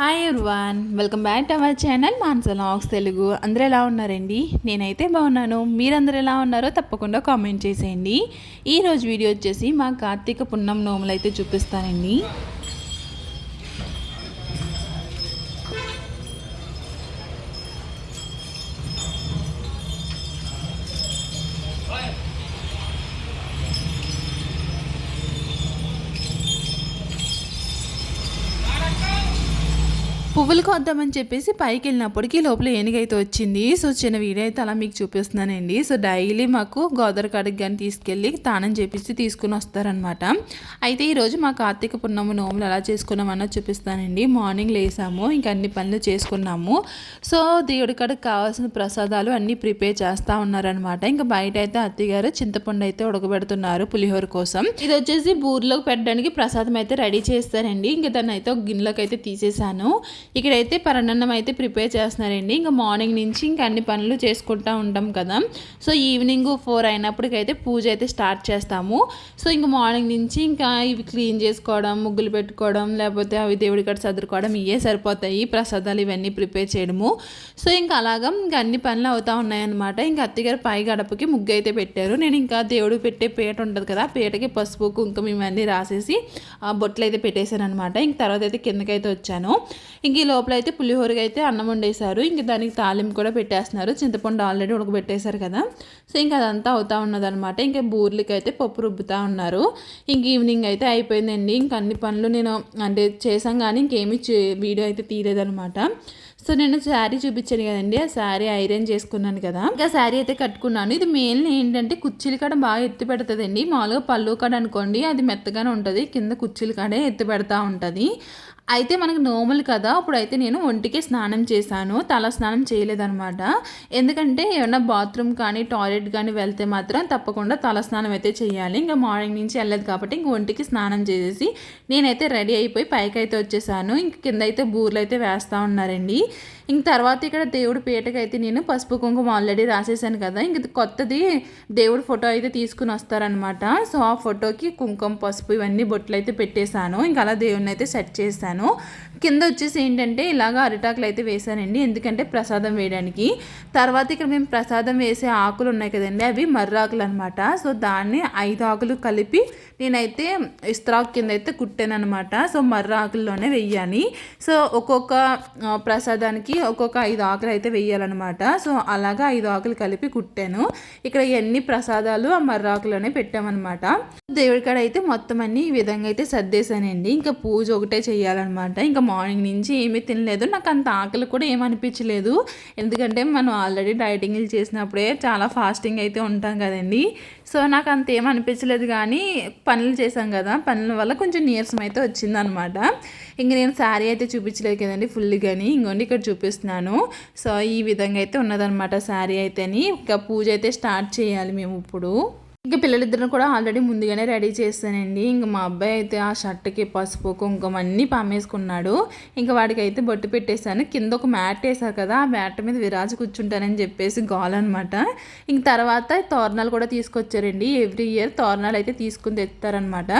Hi one welcome back to our channel మాన్సలాగ్స్ Telugu అందరూ ఎలా ఉన్నారండి? నేనైతే బాగున్నాను. మీరందరూ ఎలా ఉన్నారో తప్పకుండా కామెంట్ చేసేయండి. ఈరోజు వీడియో వచ్చేసి మా కార్తీక పున్నం నోములు అయితే చూపిస్తానండి. కొద్దామని చెప్పేసి పైకి వెళ్ళినప్పటికీ లోపల ఏనుగైతే వచ్చింది. సో చిన్న వీడియో అయితే అలా మీకు చూపిస్తున్నానండి. సో డైలీ మాకు గోదావరి కాడికి కానీ తీసుకెళ్ళి తానం చేపించి తీసుకుని వస్తారనమాట అయితే ఈరోజు మా కార్తీక పున్నము నోములు ఎలా చేసుకున్నామన్నా చూపిస్తానండి. మార్నింగ్ లేసాము ఇంకా అన్ని పనులు చేసుకున్నాము. సో దేవుడి కాడికి కావాల్సిన ప్రసాదాలు అన్నీ ప్రిపేర్ చేస్తూ ఉన్నారనమాట ఇంకా బయట అయితే అత్తగారు చింతపండు అయితే ఉడకబెడుతున్నారు పులిహోర కోసం. ఇది వచ్చేసి బూర్లోకి పెట్టడానికి ప్రసాదం అయితే రెడీ చేస్తారండి. ఇంకా దాన్ని అయితే ఒక గిన్నెలోకి అయితే తీసేసాను. ఇక్కడైతే పరనన్నం అయితే ప్రిపేర్ చేస్తున్నారండి. ఇంకా మార్నింగ్ నుంచి ఇంకా అన్ని పనులు చేసుకుంటూ ఉంటాం కదా. సో ఈవినింగ్ ఫోర్ అయినప్పటికైతే పూజ అయితే స్టార్ట్ చేస్తాము. సో ఇంకా మార్నింగ్ నుంచి ఇంకా ఇవి క్లీన్ చేసుకోవడం ముగ్గులు పెట్టుకోవడం లేకపోతే అవి దేవుడి కట్ట సదురుకోవడం ఇవే సరిపోతాయి. ప్రసాదాలు ఇవన్నీ ప్రిపేర్ చేయడము. సో ఇంకా అలాగా ఇంకా అన్ని పనులు అవుతూ ఉన్నాయన్నమాట. ఇంకా అత్తగారు పై గడపకి ముగ్గు అయితే పెట్టారు. నేను ఇంకా దేవుడు పెట్టే పీట ఉంటుంది కదా. పీటకి పసుపు కుంకుమ ఇవన్నీ రాసేసి ఆ బొట్లు అయితే పెట్టేశాను అనమాట ఇంక తర్వాత అయితే కిందకైతే వచ్చాను. ఇంక లోపల అయితే పులిహోరగా అయితే అన్నం వండేశారు. ఇంక దానికి తాలింపు కూడా పెట్టేస్తున్నారు. చింతపండు ఆల్రెడీ ఉడకబెట్టేశారు కదా. సో ఇంకా అదంతా అవుతా ఉన్నదనమాట ఇంకా బూర్లకి అయితే పప్పు రుబ్బుతా ఉన్నారు. ఇంక ఈవినింగ్ అయితే అయిపోయిందండి. ఇంక అన్ని పనులు నేను అంటే చేసాం కానీ ఇంకేమీ వీడియో అయితే తీయలేదనమాట సో నేను శారీ చూపించాను కదండి. ఆ శారీ ఐరన్ చేసుకున్నాను కదా. ఇంకా శారీ అయితే కట్టుకున్నాను. ఇది మెయిన్ ఏంటంటే కుర్చీల కాడ బాగా ఎత్తి పెడుతుందండి. మామూలుగా పళ్ళు కాడ అనుకోండి అది మెత్తగానే ఉంటుంది. కింద కుర్చీల కాడే ఎత్తి పెడతా ఉంటుంది. అయితే మనకు నోములు కదా. అప్పుడైతే నేను ఒంటికి స్నానం చేశాను. తల స్నానం చేయలేదనమాట ఎందుకంటే ఏమన్నా బాత్రూమ్ కానీ టాయిలెట్ కానీ వెళ్తే మాత్రం తప్పకుండా తల స్నానం అయితే చేయాలి. ఇంకా మార్నింగ్ నుంచి వెళ్ళలేదు కాబట్టి ఇంక ఒంటికి స్నానం చేసేసి నేనైతే రెడీ అయిపోయి పైకి అయితే వచ్చేసాను. ఇంక కింద అయితే బూర్లు అయితే వేస్తూ ఉన్నారండి. ఇంక తర్వాత ఇక్కడ దేవుడి పీటకి అయితే నేను పసుపు కుంకుమ ఆల్రెడీ రాసేసాను కదా. ఇంక కొత్తది. దేవుడి ఫోటో అయితే తీసుకుని వస్తారనమాట సో ఆ ఫోటోకి కుంకుమ పసుపు ఇవన్నీ బొట్లు అయితే పెట్టేశాను. ఇంకా అలా దేవుడిని అయితే సెట్ చేశాను. కింద వచ్చేసి ఏంటంటే ఇలాగ అరిటాకులు అయితే వేశానండి. ఎందుకంటే ప్రసాదం వేయడానికి. తర్వాత ఇక్కడ మేము ప్రసాదం వేసే ఆకులు ఉన్నాయి కదండి అవి మర్రాకులు అనమాట సో దాన్ని ఐదు ఆకులు కలిపి నేనైతే ఇస్త్రాకు కింద అయితే కుట్టాను అనమాట సో మర్ర ఆకుల్లోనే వెయ్యాలి. సో ఒక్కొక్క ప్రసాదానికి ఒక్కొక్క ఐదు ఆకులు అయితే వెయ్యాలన్నమాట. సో అలాగా ఐదు ఆకులు కలిపి కుట్టాను. ఇక్కడ ఎన్ని ప్రసాదాలు ఆ మర్ర ఆకులోనే పెట్టామన్నమాట. దేవుడి కాడ అయితే మొత్తం అన్ని ఈ విధంగా అయితే సర్దేశానండి. ఇంకా పూజ ఒకటే చేయాలన్నమాట. ఇంకా మార్నింగ్ నుంచి ఏమీ తినలేదు. నాకు అంత ఆకలి కూడా ఏమనిపించలేదు ఎందుకంటే మనం ఆల్రెడీ డైటింగ్లు చేసినప్పుడే చాలా ఫాస్టింగ్ అయితే ఉంటాం కదండి. సో నాకు అంత ఏమనిపించలేదు కానీ పనులు చేశాం కదా. పనుల వల్ల కొంచెం నీరసం అయితే వచ్చిందనమాట ఇంక నేను శారీ అయితే చూపించలేదు కదండి ఫుల్గాని. ఇంకోండి ఇక్కడ చూపిస్తున్నాను. సో ఈ విధంగా అయితే ఉన్నదనమాట శారీ అయితేని. ఇంకా పూజ అయితే స్టార్ట్ చేయాలి మేము ఇప్పుడు. ఇంకా పిల్లలిద్దరిని కూడా ఆల్రెడీ ముందుగానే రెడీ చేస్తానండి ఇంకా మా అబ్బాయి అయితే ఆ షర్ట్కి పసుపు కుంకుమ అన్నీ పామేసుకున్నాడు. ఇంకా వాడికి అయితే బొట్టు పెట్టేశాను. కింద ఒక మ్యాట్ వేసారు కదా ఆ మ్యాట్ మీద విరాజు కూర్చుంటానని చెప్పేసి గోల్ అనమాట ఇంక తర్వాత తోరణాలు కూడా తీసుకొచ్చారండి. ఎవ్రీ ఇయర్ తోరణాలు అయితే తీసుకుని తెస్తారనమాట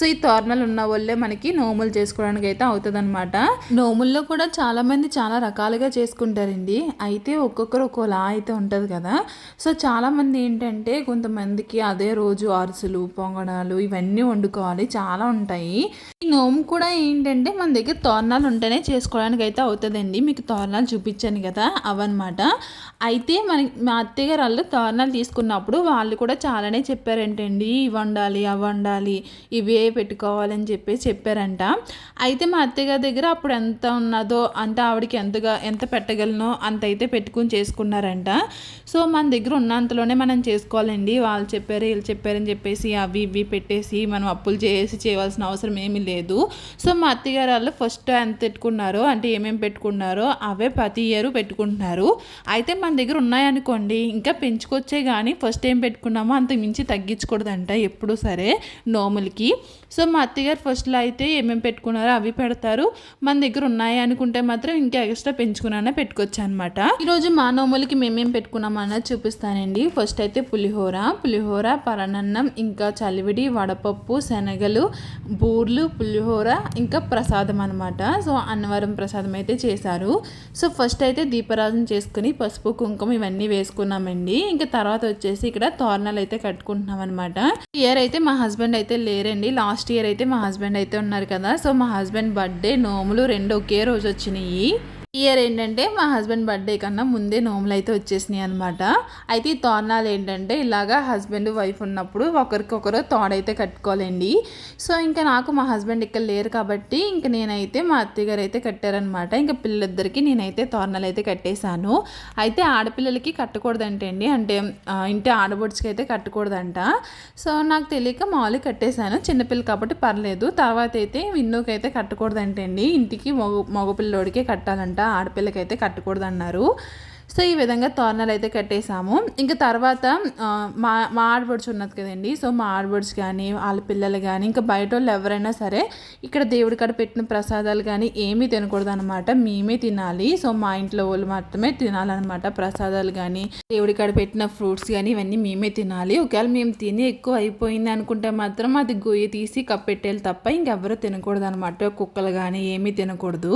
సో ఈ తోరణాలు ఉన్న వాళ్ళే మనకి నోములు చేసుకోవడానికి అయితే అవుతుందన్నమాట. నోముల్లో కూడా చాలామంది చాలా రకాలుగా చేసుకుంటారండి. అయితే ఒక్కొక్కరు ఒక్కోలా అయితే ఉంటుంది కదా. సో చాలామంది ఏంటంటే కొంతమందికి అదే రోజు అరుసులు పొంగడాలు ఇవన్నీ వండుకోవాలి. చాలా ఉంటాయి. ఈ నోము కూడా ఏంటంటే మన దగ్గర తోరణాలు ఉంటేనే చేసుకోవడానికి అయితే అవుతుందండి. మీకు తోరణాలు చూపించాను కదా అవన్నమాట. అయితే మన మా అత్తయ్యగారు వాళ్ళు తోరణాలు తీసుకున్నప్పుడు వాళ్ళు కూడా చాలానే చెప్పారంటండి. ఇవి వండాలి అవి వండాలి ఇవే పెట్టుకోవాలని చెప్పేసి చెప్పారంట. అయితే మా అత్తయ్య దగ్గర అప్పుడు ఎంత ఉన్నదో అంత ఆవిడకి ఎంతగా ఎంత పెట్టగలనో అంత అయితే పెట్టుకుని చేసుకున్నారంట. సో మన దగ్గర ఉన్నంతలోనే మనం చేసుకోవాలండి. వాళ్ళు చెప్పారు వీళ్ళు చెప్పారని చెప్పేసి అవి ఇవి పెట్టేసి మనం అప్పులు చేసి చేయవలసిన అవసరం ఏమీ లేదు. సో మా అత్తగారు వాళ్ళు ఫస్ట్ ఎంత పెట్టుకున్నారో అంటే ఏమేమి పెట్టుకున్నారో అవే ప్రతి ఇయర్ పెట్టుకుంటున్నారు. అయితే మన దగ్గర ఉన్నాయనుకోండి ఇంకా పెంచుకొచ్చే కానీ ఫస్ట్ ఏం పెట్టుకున్నామో అంత మించి తగ్గించకూడదంట ఎప్పుడు సరే నోములకి సో మా అత్తగారు ఫస్ట్లో అయితే ఏమేమి పెట్టుకున్నారో అవి పెడతారు. మన దగ్గర ఉన్నాయి అనుకుంటే మాత్రం ఇంకా ఎక్స్ట్రా పెంచుకున్నా పెట్టుకోవచ్చు అనమాట ఈరోజు మా నోములకి మేమేం పెట్టుకున్నామన్నది చూపిస్తానండి. ఫస్ట్ అయితే పులిహోర. పులిహోర పరనన్నం ఇంకా చలివిడి వడపప్పు శనగలు బూర్లు పులిహోర ఇంకా ప్రసాదం అనమాట సో అన్నవరం ప్రసాదం అయితే చేశారు. సో ఫస్ట్ అయితే దీపారాధన చేసుకుని పసుపు కుంకుమ ఇవన్నీ వేసుకున్నామండి. ఇంకా తర్వాత వచ్చేసి ఇక్కడ తోరణాలు అయితే కట్టుకుంటున్నాం అనమాట ఇయర్ అయితే మా హస్బెండ్ అయితే లేరండి. లాస్ట్ ఇయర్ అయితే మా హస్బెండ్ అయితే ఉన్నారు కదా. సో మా హస్బెండ్ బర్త్డే నోములు రెండు ఒకే రోజు వచ్చినాయి. ఇయర్ ఏంటంటే మా హస్బెండ్ బర్త్డే కన్నా ముందే నోములు అయితే వచ్చేసినాయి అనమాట అయితే ఈ తోరణాలు ఏంటంటే ఇలాగా హస్బెండ్ వైఫ్ ఉన్నప్పుడు ఒకరికొకరు తోడైతే కట్టుకోవాలండి. సో ఇంకా నాకు మా హస్బెండ్ ఇక్కడ లేరు కాబట్టి ఇంక నేనైతే మా అత్తగారు అయితే కట్టారనమాట ఇంకా పిల్లలిద్దరికి నేనైతే తోరణాలు అయితే కట్టేశాను. అయితే ఆడపిల్లలకి కట్టకూడదంటే అండి అంటే ఇంటి ఆడబొడుచుకి అయితే కట్టకూడదంట. సో నాకు తెలియక మామూలు కట్టేశాను. చిన్నపిల్ల కాబట్టి పర్లేదు. తర్వాత అయితే విన్నోకి అయితే కట్టకూడదంటే అండి ఇంటికి మగ మగపిల్లోడికే కట్టాలంట. ఆడపిల్లకైతే కట్టకూడదు అన్నారు సో ఈ విధంగా తోరణాలు అయితే కట్టేసాము ఇంకా తర్వాత మా మా ఆడబడుచు ఉన్నది కదండి. సో మా ఆడబడుచు కానీ వాళ్ళ పిల్లలు కానీ ఇంకా బయట వాళ్ళు ఎవరైనా సరే ఇక్కడ దేవుడి కాడ పెట్టిన ప్రసాదాలు కానీ ఏమీ తినకూడదు అనమాట మేమే తినాలి. సో మా ఇంట్లో వాళ్ళు మాత్రమే తినాలన్నమాట ప్రసాదాలు కానీ దేవుడి కాడ పెట్టిన ఫ్రూట్స్ కానీ ఇవన్నీ మేమే తినాలి. ఒకవేళ మేము తిని ఎక్కువ అయిపోయింది అనుకుంటే మాత్రం అది గొయ్యి తీసి కప్పెట్టేయాలి తప్ప ఇంకెవరూ తినకూడదు అనమాట కుక్కలు కానీ ఏమీ తినకూడదు.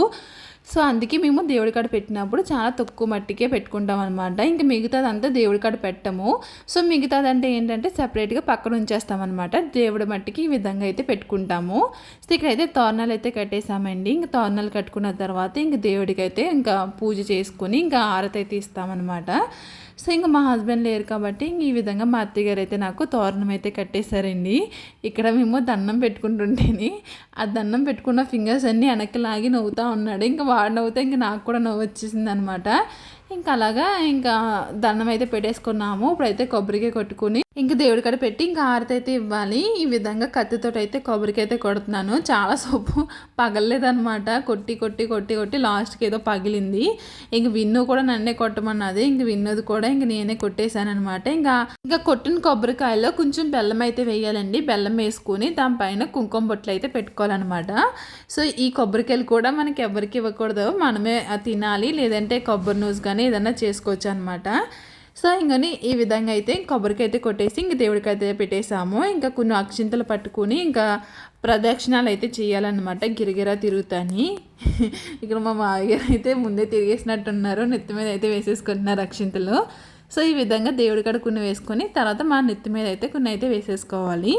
సో అందుకే మేము దేవుడి కాడ పెట్టినప్పుడు చాలా తక్కువ మట్టికే పెట్టుకుంటాం అనమాట ఇంకా మిగతాదంతా దేవుడి కాడ పెట్టము. సో మిగతాదంటే ఏంటంటే సపరేట్గా పక్కన ఉంచేస్తాం అనమాట దేవుడి మట్టికి ఈ విధంగా అయితే పెట్టుకుంటాము. సో ఇక్కడైతే తోరణాలు అయితే కట్టేసామండి. ఇంకా తోరణాలు కట్టుకున్న తర్వాత ఇంక దేవుడికి అయితే ఇంకా పూజ చేసుకుని ఇంకా ఆరతి అయితే ఇస్తామన్నమాట సో ఇంకా మా హస్బెండ్ లేరు కాబట్టి ఇంక ఈ విధంగా మా అత్తగారు అయితే నాకు తోరణం అయితే కట్టేశారండి. ఇక్కడ మేము దండం పెట్టుకుంటుంటేని ఆ దండం పెట్టుకున్న ఫింగర్స్ అన్నీ వెనక్కి లాగి నవ్వుతూ ఉన్నాడు. ఇంకా వాడు నవ్వుతే ఇంకా నాకు కూడా నవ్వు వచ్చేసింది అనమాట ఇంకా అలాగా ఇంకా దండం అయితే పెట్టేసుకున్నాము. ఇప్పుడైతే కొబ్బరికాయ కొట్టుకుని ఇంకా దేవుడి కాడ పెట్టి ఇంకా హారతి అయితే ఇవ్వాలి. ఈ విధంగా కత్తితో అయితే కొబ్బరికి అయితే కొడుతున్నాను. చాలా సోపు పగలలేదనమాట కొట్టి కొట్టి కొట్టి కొట్టి లాస్ట్కి ఏదో పగిలింది. ఇంక విన్ను కూడా నన్నే కొట్టమన్నది. ఇంక విన్నది కూడా ఇంక నేనే కొట్టేశాను అనమాట ఇంకా ఇంకా కొట్టిన కొబ్బరికాయలో కొంచెం బెల్లం అయితే వేయాలండి. బెల్లం వేసుకుని దానిపైన కుంకుమ బొట్లు అయితే పెట్టుకోవాలన్నమాట. సో ఈ కొబ్బరికాయలు కూడా మనకి ఎవరికి ఇవ్వకూడదు. మనమే తినాలి. లేదంటే కొబ్బరి నూజ్ కానీ ఏదైనా చేసుకోవచ్చు అనమాట సో ఇంకని ఈ విధంగా అయితే కొబ్బరికి అయితే కొట్టేసి ఇంక దేవుడికి అయితే పెట్టేసాము. ఇంకా కొన్ని అక్షింతలు పట్టుకుని ఇంకా ప్రదక్షిణాలు అయితే చేయాలన్నమాట గిరిగిరా తిరుగుతాని. ఇక్కడ మా మావగారు అయితే ముందే తిరిగేసినట్టున్నారు. నెత్తి మీద అయితే వేసేసుకుంటున్నారు అక్షింతలు సో ఈ విధంగా దేవుడి కాడ కొన్ని వేసుకొని తర్వాత మా నెత్తి మీద అయితే కొన్ని అయితే వేసేసుకోవాలి.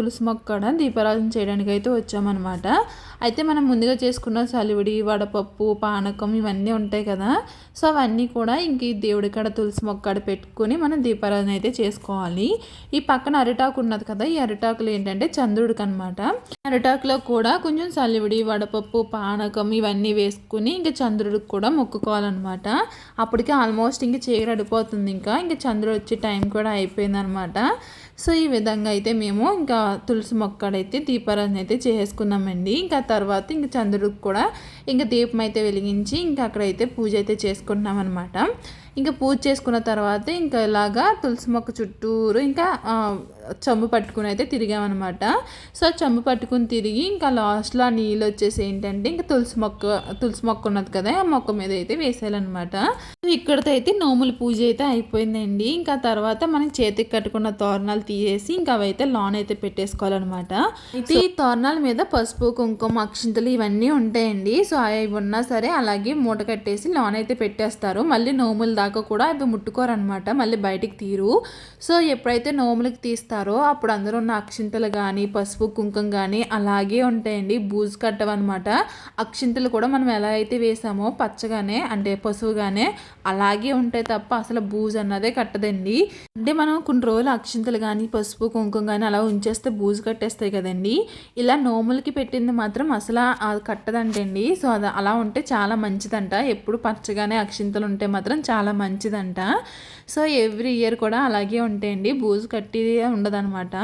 తులసి మొక్కడ దీపారాధన చేయడానికి అయితే వచ్చామన్నమాట. అయితే మనం ముందుగా చేసుకున్న సలివిడి వడపప్పు పానకం ఇవన్నీ ఉంటాయి కదా. సో అవన్నీ కూడా ఇంక ఈ దేవుడి కాడ తులసి మొక్క కాడ పెట్టుకొని మనం దీపారాధన అయితే చేసుకోవాలి. ఈ పక్కన అరిటాకు ఉన్నది కదా ఈ అరిటాకులు ఏంటంటే చంద్రుడికి అనమాట అరిటాకులో కూడా కొంచెం సలివిడి వడపప్పు పానకం ఇవన్నీ వేసుకుని ఇంకా చంద్రుడికి కూడా మొక్కుకోవాలన్నమాట. అప్పటికే ఆల్మోస్ట్ ఇంక చీకటి అడిపోతుంది ఇంకా. ఇంకా చంద్రుడు వచ్చే టైం కూడా అయిపోయిందనమాట సో ఈ విధంగా అయితే మేము ఇంకా తులసి మొక్కడైతే దీపారాధన అయితే చేసుకున్నామండి. ఇంకా తర్వాత ఇంక చంద్రుడికి కూడా ఇంకా దీపం అయితే వెలిగించి ఇంకా అక్కడైతే పూజ అయితే చేసుకుంటున్నాం అనమాట ఇంకా పూజ చేసుకున్న తర్వాత ఇంకా ఇలాగా తులసి మొక్క చుట్టూరు ఇంకా చంబు పట్టుకుని అయితే తిరిగామన్నమాట. సో చంబు పట్టుకుని తిరిగి ఇంకా లాస్ట్లో ఆ నీళ్ళు వచ్చేసి ఏంటంటే ఇంకా తులసి మొక్క తులసి మొక్క ఉన్నది కదా ఆ మొక్క మీద అయితే వేసేయాలన్నమాట. ఇక్కడతో అయితే నోముల పూజ అయితే అయిపోయిందండి. ఇంకా తర్వాత మనం చేతికి కట్టుకున్న తోరణాలు తీసేసి ఇంకా అవైతే లాన్ అయితే పెట్టేసుకోవాలన్నమాట. అయితే ఈ తోరణాల మీద పసుపు కుంకుమ అక్షింతలు ఇవన్నీ ఉంటాయండి. సో అవి ఉన్నా సరే అలాగే మూట కట్టేసి లాన్ అయితే పెట్టేస్తారు. మళ్ళీ నోముల దాకా కూడా అవి ముట్టుకోరనమాట మళ్ళీ బయటికి తీరు. సో ఎప్పుడైతే నోములకి తీస్తారో అప్పుడు అందరూ ఉన్న అక్షింతలు కానీ పసుపు కుంకుమ కానీ అలాగే ఉంటాయండి. బూజు కట్టవన్నమాట. అక్షింతలు కూడా మనం ఎలా అయితే వేసామో పచ్చగానే అంటే పసువుగానే అలాగే ఉంటాయి తప్ప అసలు బూజు అన్నదే కట్టదండి. అంటే మనం కొన్ని రోజులు అక్షింతలు కానీ పసుపు కుంకుమ కానీ అలా ఉంచేస్తే బూజు కట్టేస్తాయి కదండి. ఇలా నోములకి పెట్టింది మాత్రం అసలు కట్టదంటండి. సో అది అలా ఉంటే చాలా మంచిదంట. ఎప్పుడు పచ్చగానే అక్షింతలు ఉంటే మాత్రం చాలా మంచిదంట. సో ఎవ్రీ ఇయర్ కూడా అలాగే ఉంటాయండి. బూజు కట్టి ఉండదనమాట.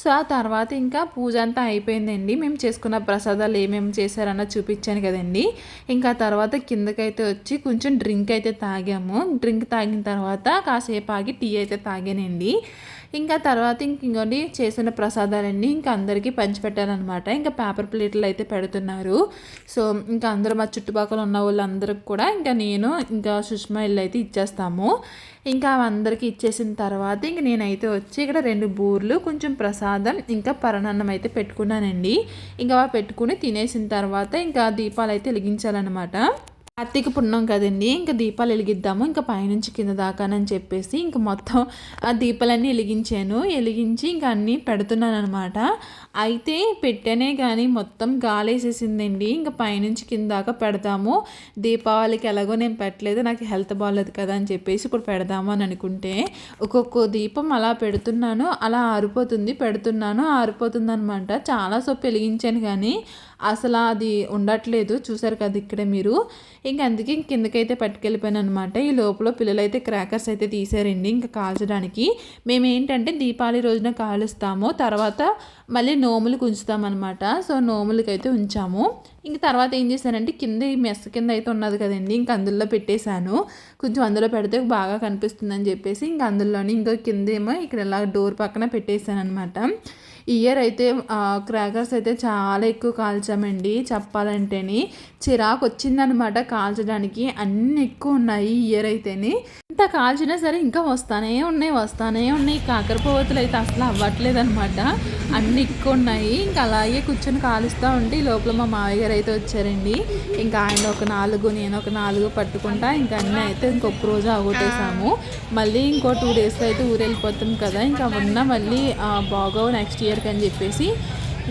సో ఆ తర్వాత ఇంకా పూజ అంతా అయిపోయిందండి. మేము చేసుకున్న ప్రసాదాలు ఏమేమి చేశారన్న చూపించాను కదండి. ఇంకా తర్వాత కిందకైతే వచ్చి కొంచెం డ్రింక్ అయితే తాగాము. డ్రింక్ తాగిన తర్వాత కాసేపు ఆగి టీ అయితే తాగానండి. ఇంకా తర్వాత ఇంక ఇంకోటి చేసిన ప్రసాదాలన్నీ ఇంకా అందరికీ పంచిపెట్టాలన్నమాట. ఇంకా పేపర్ ప్లేట్లు అయితే పెడుతున్నారు. సో ఇంకా అందరూ మా చుట్టుపక్కల ఉన్న వాళ్ళందరికి కూడా ఇంకా నేను ఇంకా సుష్మా ఇల్లు అయితే ఇచ్చేస్తాము. ఇంకా అందరికీ ఇచ్చేసిన తర్వాత ఇంక నేనైతే వచ్చి ఇక్కడ రెండు బూర్లు కొంచెం ప్రసాదం ఇంకా పరణాన్నం అయితే పెట్టుకున్నానండి. ఇంకా పెట్టుకుని తినేసిన తర్వాత ఇంకా దీపాలు అయితే వెలిగించాలన్నమాట. కార్తీక పుణ్యం కదండి ఇంకా దీపాలు వెలిగిద్దాము ఇంకా పైనుంచి కింద దాకానని చెప్పేసి ఇంక మొత్తం ఆ దీపాలన్నీ వెలిగించాను. వెలిగించి ఇంకా అన్నీ పెడుతున్నాను అనమాట అయితే పెట్టానే కానీ మొత్తం గాలేసేసిందండి. ఇంకా పైనుంచి కింద దాకా పెడతాము దీపావళికి ఎలాగో నేను పెట్టలేదు నాకు హెల్త్ బాగాలేదు కదా అని చెప్పేసి ఇప్పుడు పెడదాము అని అనుకుంటే ఒక్కొక్క దీపం అలా పెడుతున్నాను అలా ఆరిపోతుంది పెడుతున్నాను ఆరిపోతుంది అనమాట చాలా సొప్పు వెలిగించాను కానీ అసలు అది ఉండట్లేదు. చూసారు కదా ఇక్కడే మీరు. ఇంకా అందుకే కిందకైతే పట్టుకెళ్ళిపోయాను అనమాట ఈ లోపల పిల్లలైతే క్రాకర్స్ అయితే తీసారండి ఇంకా కాల్చడానికి. మేము ఏంటంటే దీపావళి రోజున కాలుస్తాము. తర్వాత మళ్ళీ నోములకు ఉంచుతామన్నమాట సో నోములకైతే ఉంచాము. ఇంక తర్వాత ఏం చేశానంటే కింద ఈ మెస్ కింద అయితే ఉన్నది కదండి ఇంక అందులో పెట్టేశాను. కొంచెం అందులో పెడితే బాగా కనిపిస్తుందని చెప్పేసి ఇంక అందులోనే ఇంకో కిందేమో ఇక్కడ ఇలా డోర్ పక్కన పెట్టేశాను అనమాట ఇయర్ అయితే క్రాకర్స్ అయితే చాలా ఎక్కువ కాల్చామండి. చెప్పాలంటేని చిరాకు వచ్చిందనమాట కాల్చడానికి. అన్ని ఎక్కువ ఉన్నాయి ఇయర్ అయితేని. ఇంత కాల్చినా సరే ఇంకా వస్తానే ఉన్నాయి వస్తానే ఉన్నాయి. కాకరపోవతులు అయితే అసలు అవ్వట్లేదు అనమాట అన్ని ఎక్కువ ఉన్నాయి. ఇంకా అలాగే కూర్చొని కాలుస్తూ ఉంటే ఈ లోపల మా మావయ్య గారు అయితే వచ్చారండి. ఇంకా ఆయన ఒక నాలుగు నేను ఒక నాలుగు పట్టుకుంటా ఇంకా అన్నీ అయితే ఇంకొక రోజు అవగొట్టేసాము మళ్ళీ ఇంకో టూ డేస్లో అయితే ఊరు వెళ్ళిపోతాం కదా. ఇంకా ఉన్న మళ్ళీ బాగోవు నెక్స్ట్ ఇయర్ ఇయర్కి అని చెప్పేసి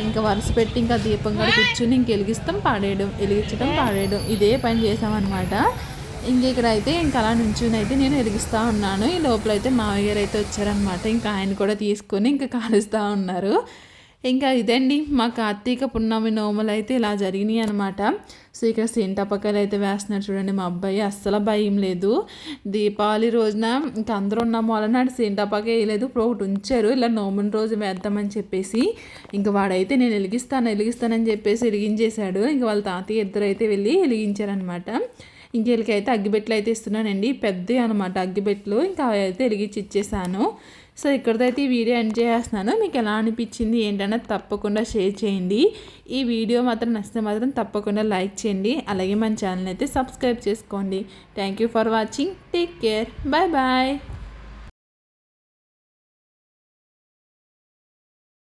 ఇంకా వరుస పెట్టి ఇంకా దీపం కూడా కూర్చుని ఇంక వెలిగిస్తాం పాడేయడం వెలిగించడం పాడేయడం. ఇదే పని చేసామన్నమాట. ఇంక ఇక్కడ అయితే ఇంకా అలా నుంచుని అయితే నేను వెలిగిస్తూ ఉన్నాను. ఈ లోపల అయితే మామయ్య గారు అయితే వచ్చారనమాట ఇంకా ఆయన కూడా తీసుకొని ఇంకా కాలుస్తూ ఉన్నారు. ఇంకా ఇదండి మా కార్తీక పున్నమి నోములు అయితే ఇలా జరిగినాయి అనమాట సో ఇక్కడ సెంటపక్కలు అయితే వేస్తున్నారు చూడండి మా అబ్బాయి. అస్సలు భయం లేదు. దీపావళి రోజున ఇంకా అందరూ ఉన్న మూలనాడు సెంటపక్క వేయలేదు. ఇప్పుడు ఒకటి ఉంచారు. ఇలా నోముని రోజు వేద్దామని చెప్పేసి ఇంకా వాడైతే నేను వెలిగిస్తాను వెలిగిస్తానని చెప్పేసి వెలిగించేశాడు. ఇంకా వాళ్ళ తాతయ్య ఇద్దరు అయితే వెళ్ళి వెలిగించారనమాట ఇంకెళ్ళకైతే అగ్గిబెట్లు అయితే ఇస్తున్నానండి. పెద్దవి అనమాట అగ్గిబెట్లు. ఇంకా అవి అయితే వెలిగించి ఇచ్చేసాను. సో ఇక్కడితో అయితే ఈ వీడియో ఎండ్ చేస్తున్నాను మీకు ఎలా అనిపించింది ఏంటన్నది తప్పకుండా షేర్ చేయండి. ఈ వీడియో మాత్రం నచ్చితే మాత్రం తప్పకుండా లైక్ చేయండి. అలాగే మన ఛానల్ అయితే సబ్స్క్రైబ్ చేసుకోండి. Thank you for watching take care bye bye